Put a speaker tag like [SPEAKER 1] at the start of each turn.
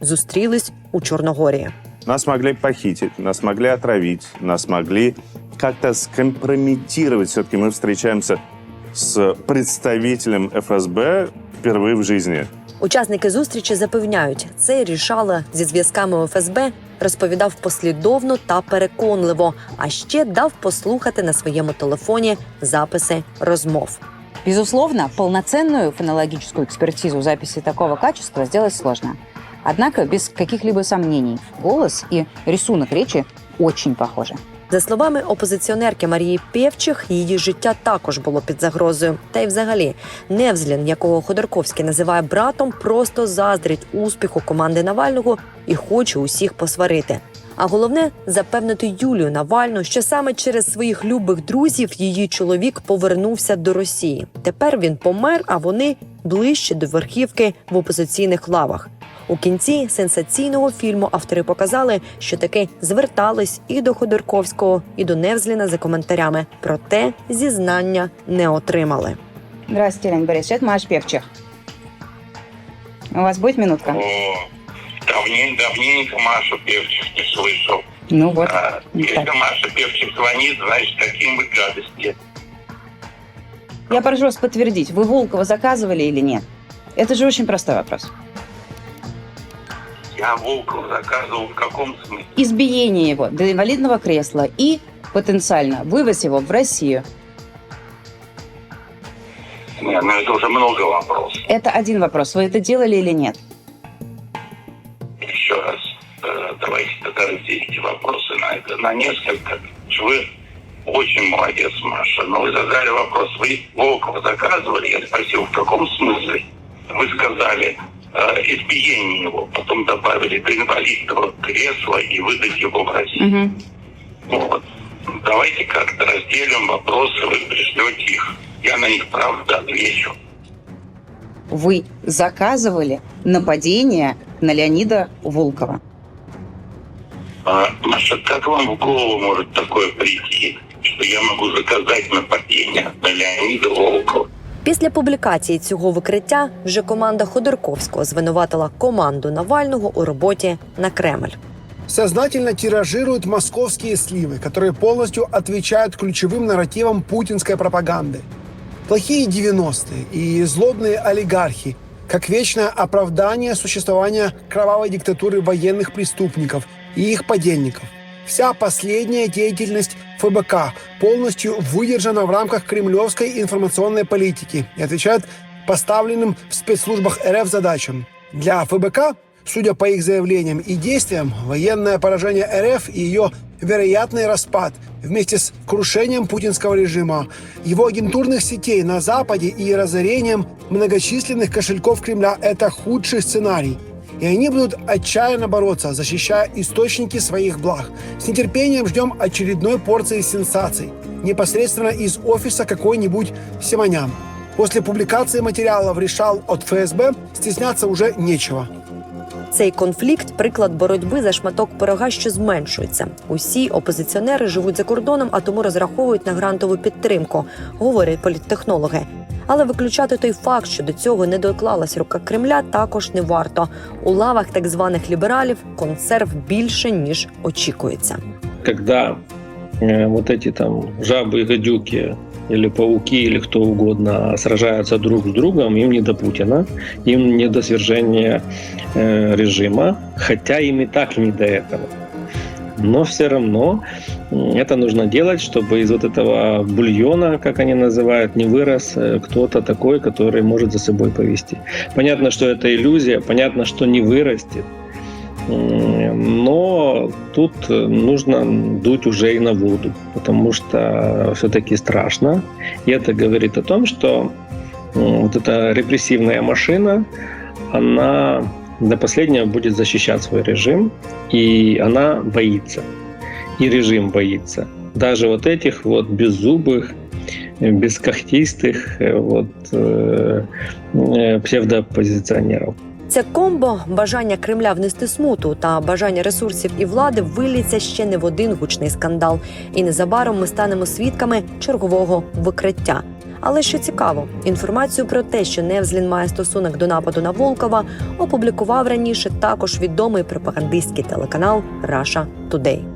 [SPEAKER 1] Зустрілись у Чорногорії.
[SPEAKER 2] Нас могли похитить, нас могли отравить, нас могли как-то скомпрометировать. Все-таки мы встречаемся с представителем ФСБ впервые в жизни.
[SPEAKER 1] Учасники зустрічі запевняють, це рішала зі зв'язками ФСБ, розповідав послідовно та переконливо, а ще дав послухати на своєму телефоні записи розмов.
[SPEAKER 3] Безусловно, полноценную фонологическую экспертизу записи такого качества сделать сложно. Однако, без каких-либо сомнений, голос и рисунок речи очень похожи.
[SPEAKER 1] За словами опозиціонерки Марії Пєвчих, її життя також було під загрозою. Та й взагалі Невзлін, якого Ходорковський називає братом, просто заздрить успіху команди Навального і хоче усіх посварити. А головне запевнити Юлію Навальну, що саме через своїх любих друзів її чоловік повернувся до Росії. Тепер він помер, а вони ближче до верхівки в опозиційних лавах. У кінці сенсаційного фільму автори показали, що таки звертались і до Ходорковського, і до Невзліна за коментарями. Проте зізнання не отримали.
[SPEAKER 3] Здравствуйте, Леонид Борисович, это Маша Певчих. У вас будет минутка?
[SPEAKER 4] О, давненько, давненько Машу Певчих не слышал.
[SPEAKER 3] Ну вот.
[SPEAKER 4] А, если
[SPEAKER 3] так.
[SPEAKER 4] Маша Певчих звонит, значит, какие-нибудь гадости.
[SPEAKER 3] Я прошу вас подтвердить, вы Волкова заказывали или нет? Это же очень простой вопрос.
[SPEAKER 4] Я Волкова заказывал в каком смысле?
[SPEAKER 3] Избиение его до инвалидного кресла и потенциально вывоз его в Россию.
[SPEAKER 4] Нет, ну это уже много вопросов.
[SPEAKER 3] Это один вопрос. Вы это делали или нет?
[SPEAKER 4] Еще раз, э, давайте тогда разделите вопросы на это, на несколько. Вы очень молодец, Маша, но вы задали вопрос, вы Волкова заказывали? Я спросил, в каком смысле? Вы сказали, избиение его, потом добавили до инвалидного кресла и выдать его в Россию. Вот. Давайте как-то разделим вопросы, вы пришлете их. Я на них, правда, отвечу.
[SPEAKER 3] Вы заказывали нападение на Леонида Волкова.
[SPEAKER 4] А, Маша, как вам в голову может такое прийти, что я могу заказать нападение на Леонида Волкова?
[SPEAKER 1] Після публікації цього викриття вже команда Ходорковського звинуватила команду Навального у роботі на Кремль.
[SPEAKER 5] сознательно тиражируют московские сливы, которые полностью отвечают ключевым нарративам путинской пропаганды. Плохие 90-е и злобные олигархи, как вечное оправдание существования кровавой диктатуры военных преступников и их подельников. Вся последняя деятельность ФБК полностью выдержана в рамках кремлевской информационной политики и отвечает поставленным в спецслужбах РФ задачам. Для ФБК Судя по их заявлениям и действиям, военное поражение РФ и ее вероятный распад вместе с крушением путинского режима, его агентурных сетей на Западе и разорением многочисленных кошельков Кремля – это худший сценарий. И они будут отчаянно бороться, защищая источники своих благ. С нетерпением ждем очередной порции сенсаций, непосредственно из офиса какой-нибудь Симонян. После публикации материалов решал от ФСБ стесняться уже нечего.
[SPEAKER 1] Цей конфлікт приклад боротьби за шматок пирога, що зменшується. Усі опозиціонери живуть за кордоном, а тому розраховують на грантову підтримку, говорять політтехнологи Але виключати той факт, що до цього не доклалась рука Кремля, також не варто. У лавах так званих лібералів консерв більше ніж очікується.
[SPEAKER 6] когда э, вот эти там жабы, гадюки или пауки, или кто угодно сражаются друг с другом, им не до Путина, им не до свержения э, режима, хотя им и так не до этого. Но все равно м, это нужно делать, чтобы из вот этого бульона, как они называют, не вырос э, кто-то такой, который может за собой повести. Понятно, что это иллюзия, понятно, что не вырастет, М, Но тут э, нужно дуть уже и на воду, потому что все-таки страшно. И это говорит о том, что м, вот эта репрессивная машина, она до последнего будет защищать свой режим, и она боится. И режим боится. Даже вот этих вот беззубых, э, бескохтистых э, вот, э, э, псевдооппозиционеров.
[SPEAKER 1] Це комбо бажання Кремля внести смуту та бажання ресурсів і влади виліться ще не в один гучний скандал. І незабаром ми станемо свідками чергового викриття. Але що цікаво, інформацію про те, що Невзлін має стосунок до нападу на Волкова, опублікував раніше також відомий пропагандистський телеканал Russia Today.